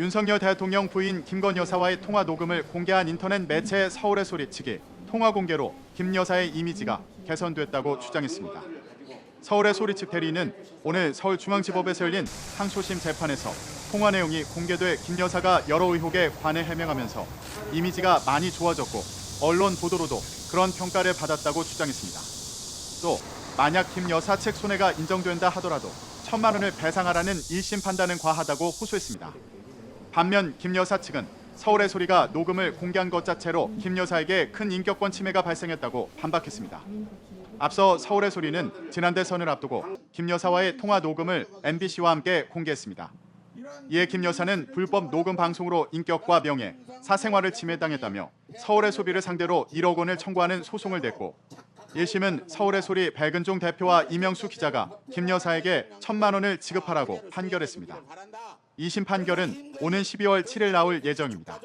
윤석열 대통령 부인 김건 여사와의 통화 녹음을 공개한 인터넷 매체 서울의 소리 측이 통화 공개로 김 여사의 이미지가 개선됐다고 주장했습니다. 서울의 소리 측 대리인은 오늘 서울중앙지법에서 열린 항소심 재판에서 통화 내용이 공개돼 김 여사가 여러 의혹에 관해 해명하면서 이미지가 많이 좋아졌고 언론 보도로도 그런 평가를 받았다고 주장했습니다. 또 만약 김 여사 측 손해가 인정된다 하더라도 천만 원을 배상하라는 1심 판단은 과하다고 호소했습니다. 반면 김 여사 측은 서울의 소리가 녹음을 공개한 것 자체로 김 여사에게 큰 인격권 침해가 발생했다고 반박했습니다. 앞서 서울의 소리는 지난 대선을 앞두고 김 여사와의 통화 녹음을 MBC와 함께 공개했습니다. 이에 김 여사는 불법 녹음 방송으로 인격과 명예, 사생활을 침해당했다며 서울의 소비를 상대로 1억 원을 청구하는 소송을 냈고 1심은 서울의 소리 백은종 대표와 이명수 기자가 김 여사에게 천만 원을 지급하라고 판결했습니다. 2심 판결은 오는 12월 7일 나올 예정입니다.